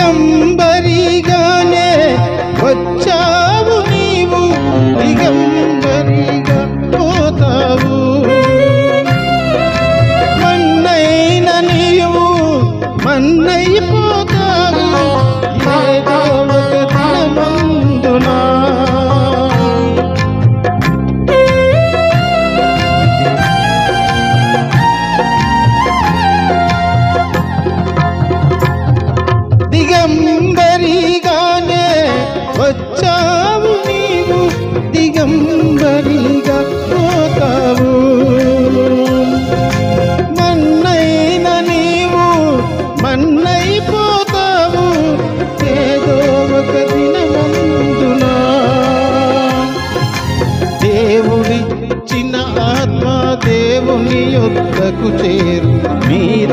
దిగంబరిగానే వచ్చావు నీవు. దిగంబరిగా పోతావు. మన్నైన నీవు మన్నైపో సుందరిగా పోతావు. మన్నైన నీవు మన్నైపోతావు. ఏదో ఒక దినమందున దేవుడి చిన్న ఆత్మ దేవుని యొద్దకు చేరు. మీరు